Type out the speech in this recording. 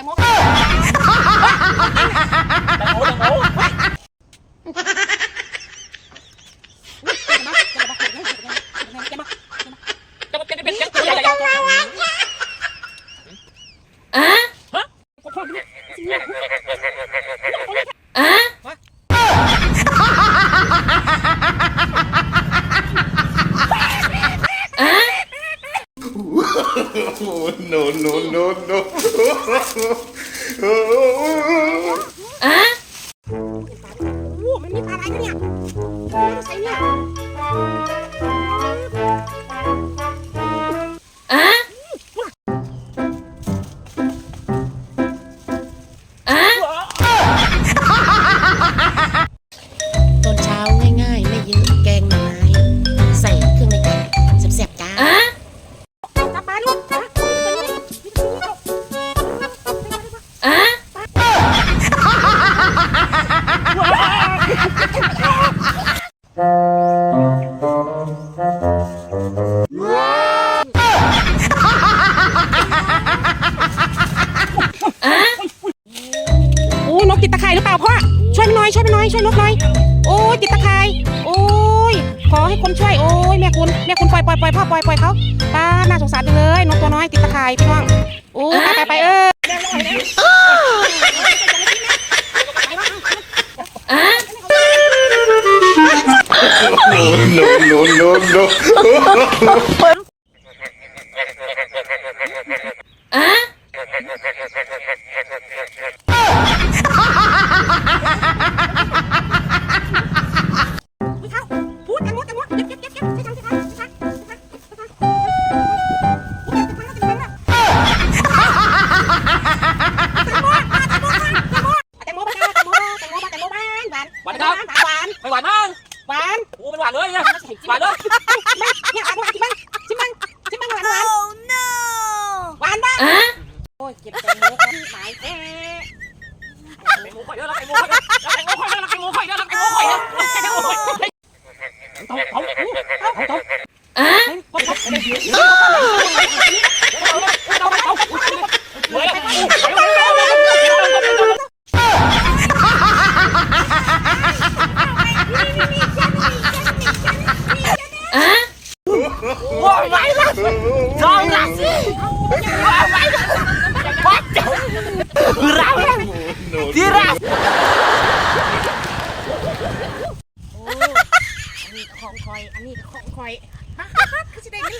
Đang muốn Đang muốn, đang muốn Hả? Oh, no, no, no, no. Oh. โอ้มันมีปลาอะไรกันเนี่ยใส่เนี่ย โอ้นกติดตะไคร่หรือเปล่าพ่อ ช่วยมันหน่อยช่วยมันหน่อยช่วยนกหน่อย โอ้ยติดตะไคร่โอ้ย ขอให้คนช่วย โอ้ยแม่คุณแม่คุณปล่อยปล่อยปล่อยพ่อปล่อยปล่อยเขาป้าน่าสงสารจังเลย นกตัวน้อยติดตะไคร่พี่น้อง bondo. Hah? Ôi, kịp tẹo mốt, bán, tè. แตงโมข่อยเด้อรักแตงโมข่อยเด้อรักแตงโมข่อยเด้อรักแตงโมข่อยเด้อรักแตงโมข่อยเด้อรักแตงโมข่อยเด้อเอาเอาเอาเอาเอาโอ้ยไหวละจองละสิไหวละวัดเราที่เรา นี่ของคอยฮ่าฮ่าฮ่าคือจะได้ไ